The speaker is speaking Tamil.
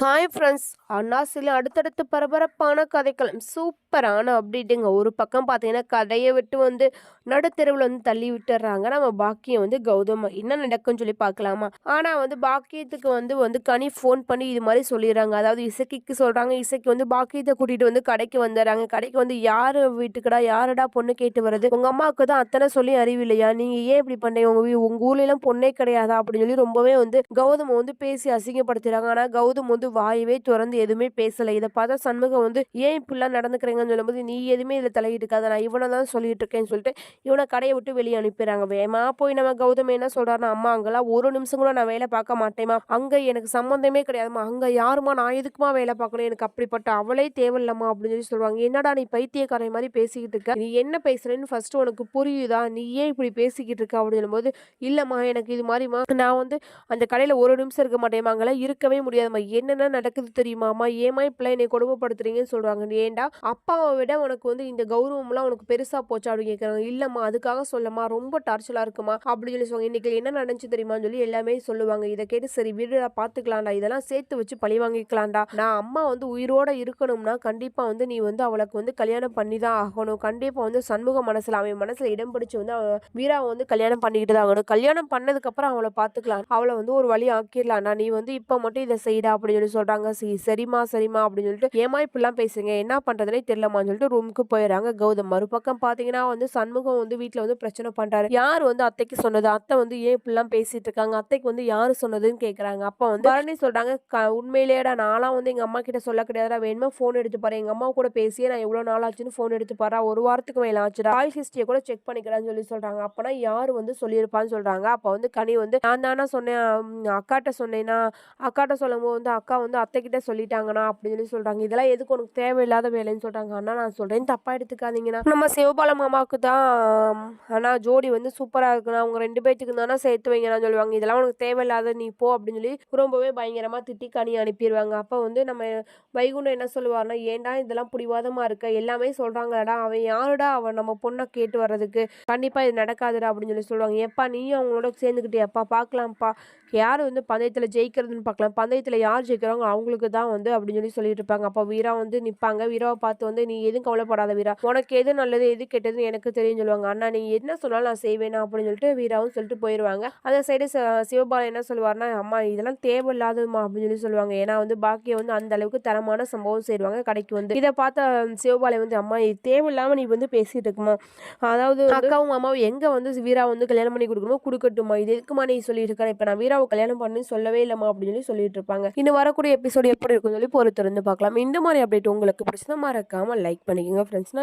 ஹாய் ஃப்ரெண்ட்ஸ் அண்ணா சில அடுத்தடுத்து பரபரப்பான கதைக்களம். சூப்பரான அப்டேட்டுங்க ஒரு பக்கம் பார்த்தீங்கன்னா கதையை விட்டு வந்து நடுத்தெருவில் வந்து தள்ளி விட்டுறாங்க. நம்ம பாக்கியம் வந்து கௌதம். என்ன நடக்கும்னு சொல்லி பார்க்கலாமா ஆனால் வந்து பாக்கியத்துக்கு வந்து வந்து கனி ஃபோன் பண்ணி இது மாதிரி சொல்லிடுறாங்க. அதாவது இசைக்கு சொல்கிறாங்க இசைக்கு வந்து பாக்கியத்தை கூட்டிகிட்டு வந்து கடைக்கு வந்துடுறாங்க. கடைக்கு வந்து யார் வீட்டுக்குடா? யாருடா பொண்ணு கேட்டு வருது உங்கள் அம்மாவுக்கு தான் அத்தனை சொல்லி அறிவில்லையா நீங்கள் ஏன் இப்படி பண்ணீங்க? உங்கள் வீ உங்கள் ஊர்லலாம் பொண்ணே கிடையாதா? அப்படின்னு சொல்லி ரொம்பவே வந்து கௌதம் வந்து பேசி அசிங்கப்படுத்துகிறாங்க ஆனால் கௌதம் வந்து வாயவே திறந்து எதுவுமே பேசலை. இதை பார்த்தா சண்முகம் வந்து ஏன் இப்படிலாம் நடந்துக்கிறீங்கன்னு சொல்லும்போது நீ எதுவுமே இதில் தலையிட்டுக்காத நான் இவனை தான் சொல்லிட்டு இருக்கேன்னு சொல்லிட்டு இவனை கடையை விட்டு வெளியே அனுப்பிடுறாங்க. வேமா போய் நம்ம கௌதம் என்ன சொல்றாருன்னா அம்மா அங்கெல்லாம் ஒரு நிமிஷம் கூட நான் வேலை பார்க்க மாட்டேமா அங்கே எனக்கு சம்மந்தமே கிடையாதுமா அங்கே யாருமா நான் எதுக்குமா வேலை பார்க்கணும்? எனக்கு அப்படிப்பட்ட அவளே தேவையில்லம்மா அப்படின்னு சொல்லி சொல்லுவாங்க. என்னடா நீ பைத்தியக்காரன் மாதிரி பேசிக்கிட்டு இருக்க? நீ என்ன பேசுறேன்னு ஃபர்ஸ்ட் உனக்கு புரியுதா? நீ ஏன் இப்படி பேசிக்கிட்டு இருக்க? அப்படின்னு சொல்லும்போது இல்லைம்மா எனக்கு இது மாதிரிம்மா. நான் வந்து அந்த கடையில் ஒரு நிமிஷம் இருக்க மாட்டேம்மா. அங்கெல்லாம் இருக்கவே முடியாதும்மா. என்ன நடக்குது தெரியுமாம்மா ஏமா இப்பெல்லாம் என்னை கொடுமைப்படுத்துறீங்கன்னு சொல்கிறாங்க ஏன்டா? அப்பாவை விட உனக்கு வந்து இந்த கௌரவம்லாம் உனக்கு பெருசாக போச்சா அப்படின்னு கேட்குறாங்க இல்லைம்மா அதுக்காக சொல்லம்மா ரொம்ப டார்ச்சலாக இருக்குமா அப்படின்னு சொல்லி சொல்லுவாங்க. இன்றைக்கி என்ன நடந்துச்சு தெரியுமான்னு சொல்லி எல்லாமே சொல்லுவாங்க. இதை கேட்டு சரி வீடுடா பார்த்துக்கலாம்டா. இதெல்லாம் சேர்த்து வச்சு பழி வாங்கிக்கலாம்டா. நான் அம்மா வந்து உயிரோட இருக்கணும்னா கண்டிப்பாக வந்து நீ வந்து அவளுக்கு வந்து கல்யாணம் பண்ணி தான் ஆகணும். கண்டிப்பாக வந்து சண்முக மனசில் அவன் மனசில் இடம் பிடிச்சி வந்து அவன் வீராவை வந்து கல்யாணம் பண்ணிக்கிட்டு தான் ஆகணும். கல்யாணம் பண்ணதுக்கப்புறம் அவளை பார்த்துக்கலாம். அவளை வந்து ஒரு வழி ஆக்கிடலாம்டா. நீ வந்து இப்போ மட்டும் இதை செய்டா அப்படின்னு சொல்லி சொல்கிறாங்க சரி சரிம்மா சரிம்மா அப்படின்னு சொல்லிட்டு ஏமா இப்படிலாம் பேசுங்க என்ன பண்ணுறதுனே தெரியலமான்னு சொல்லிட்டு ரூமுக்கு போயிடறாங்க கௌதம். மறுபக்கம் பார்த்தீங்கன்னா வந்து சண்முகம் வந்து வீட்டில் வந்து பிரச்சனை பண்ணுறாரு யார் வந்து அத்தைக்கு சொன்னது? அத்தை வந்து ஏன் இப்படிலாம் பேசிட்டு இருக்காங்க? அத்தைக்கு வந்து யார் சொன்னதுன்னு கேட்குறாங்க அப்போ வந்து பரணி சொல்கிறாங்க க உண்மையிலேடா நான்லாம் வந்து எங்கள் அம்மா கிட்ட சொல்ல கிடையாதுடா. வேணுமா ஃபோன் எடுத்து பாரு. எங்கள் அம்மா கூட பேசியே நான் எவ்வளோ நாள் ஆச்சுன்னு ஃபோன் எடுத்து பாரு. ஒரு வாரத்துக்கு மேலே ஆச்சுடா. கால் ஹிஸ்ட்ரியை கூட செக் பண்ணிக்கிறேன்னு சொல்லி சொல்கிறாங்க அப்போனா யார் வந்து சொல்லியிருப்பான்னு சொல்கிறாங்க அப்போ வந்து கனி வந்து நான் தானே சொன்னேன். அக்காட்ட சொன்னேன்னா அக்காட்ட சொல்லும்போது வந்து அக்கா அக்கா வந்து அத்தைக்கிட்ட சொல்லிட்டாங்கண்ணா அப்படின்னு சொல்லி சொல்கிறாங்க இதெல்லாம் எதுக்கு உனக்கு தேவையில்லாத வேலைன்னு சொல்கிறாங்க அண்ணா நான் சொல்கிறேன் தப்பாக எடுத்துக்காதீங்கண்ணா. நம்ம சிவபால மாமாவுக்கு தான் அண்ணா ஜோடி வந்து சூப்பராக இருக்குண்ணா. அவங்க ரெண்டு பேர்த்துக்கு தானே சேர்த்து வைங்கண்ணா சொல்லுவாங்க. இதெல்லாம் உனக்கு தேவையில்லாத நீ போ அப்படின்னு சொல்லி ரொம்பவே பயங்கரமாக திட்டி கனி அனுப்பிடுவாங்க அப்போ வந்து நம்ம வைகுண்டம் என்ன சொல்லுவார்னா ஏன்டா இதெல்லாம் பிடிவாதமாக இருக்க? எல்லாமே சொல்கிறாங்கடா அவன் யாருடா? அவன் நம்ம பொண்ணை கேட்டு வர்றதுக்கு. கண்டிப்பாக இது நடக்காதுடா அப்படின்னு சொல்லி சொல்லுவாங்க. எப்பா நீயும் அவங்களோட சேர்ந்துக்கிட்டியாப்பா? பார்க்கலாம்ப்பா. யார் வந்து பந்தயத்தில் ஜெயிக்கிறதுன்னு பார்க்கலாம். பந்தயத்தில் யார் ஜெயிக்கிறாங்க அவங்களுக்கு தான் வந்து அப்படின்னு சொல்லி சொல்லிட்டு இருப்பாங்க. அப்போ வீரா வந்து நிற்பாங்க வீராவை பார்த்து வந்து நீ எதுவும் கவலைப்படாத வீரா. உனக்கு எது நல்லது எது கெட்டதுன்னு எனக்கு தெரியும் சொல்லுவாங்க. அண்ணா நீ என்ன சொன்னாலும் நான் செய்வேனா அப்படின்னு சொல்லிட்டு வீராவும் சொல்லிட்டு போயிடுவாங்க அந்த சைடு சிவபாலன் என்ன சொல்லுவார்னா அம்மா இதெல்லாம் தேவையில்லாததுமா அப்படின்னு சொல்லி சொல்லுவாங்க. ஏன்னா வந்து பாக்கியம் வந்து அந்த அளவுக்கு தரமான சம்பவம் செய்வாங்க கடைக்கு வந்து. இதை பார்த்த சிவபாலன் வந்து அம்மா இது தேவையில்லாம நீ வந்து பேசிட்டு இருக்குமா அதாவது அக்காவும் அம்மாவும் எங்க வந்து வீரா வந்து கல்யாணம் பண்ணி கொடுக்கணுமோ கொடுக்கட்டுமா இது எதுக்குமா நீ சொல்லிட்டு இருக்க? இப்போ நான் வீராவை கல்யாணம் பண்ணி சொல்லவே இல்லைம்மா அப்படின்னு சொல்லி சொல்லிட்டு இருப்பாங்க. இன்னும் வரக்கூடிய எபிசோடு எப்படி இருக்கும்னு சொல்லி பொறுத்திருந்து பார்க்கலாம். இந்த மாதிரி அப்டேட் உங்களுக்கு பிடிச்சதா மறக்காம லைக் பண்ணிக்கோங்க ஃப்ரெண்ட்ஸ்